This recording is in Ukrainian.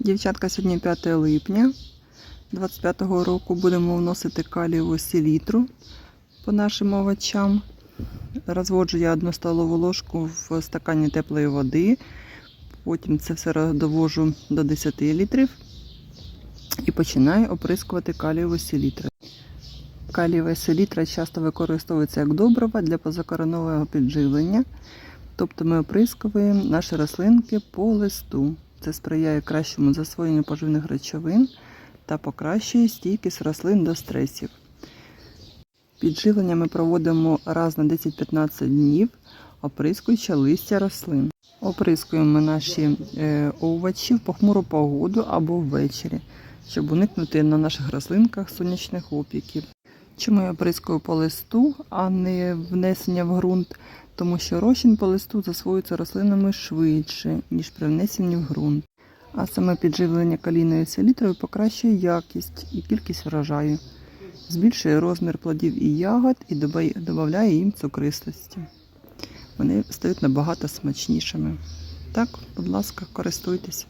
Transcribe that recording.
Дівчатка, сьогодні 5 липня 25 року будемо вносити калієву селітру по нашим овочам. Розводжу я одну столову ложку в стакані теплої води. Потім це все довожу до 10 літрів і починаю оприскувати калієву селітру. Калієва селітра часто використовується як добрива для позакоренового підживлення. Тобто ми оприскуємо наші рослинки по листу. Це сприяє кращому засвоєнню поживних речовин та покращує стійкість рослин до стресів. Підживлення ми проводимо раз на 10-15 днів, оприскуючи листя рослин. Оприскуємо ми наші е, овочі в похмуру погоду або ввечері, щоб уникнути на наших рослинках сонячних опіків. Чому я оприскую по листу, а не внесення в ґрунт? Тому що розчин по листу засвоюється рослинами швидше, ніж при внесенні в ґрунт. А саме підживлення калійною селітрою покращує якість і кількість врожаю, збільшує розмір плодів і ягод і додає їм цукристості. Вони стають набагато смачнішими. Так, будь ласка, користуйтесь.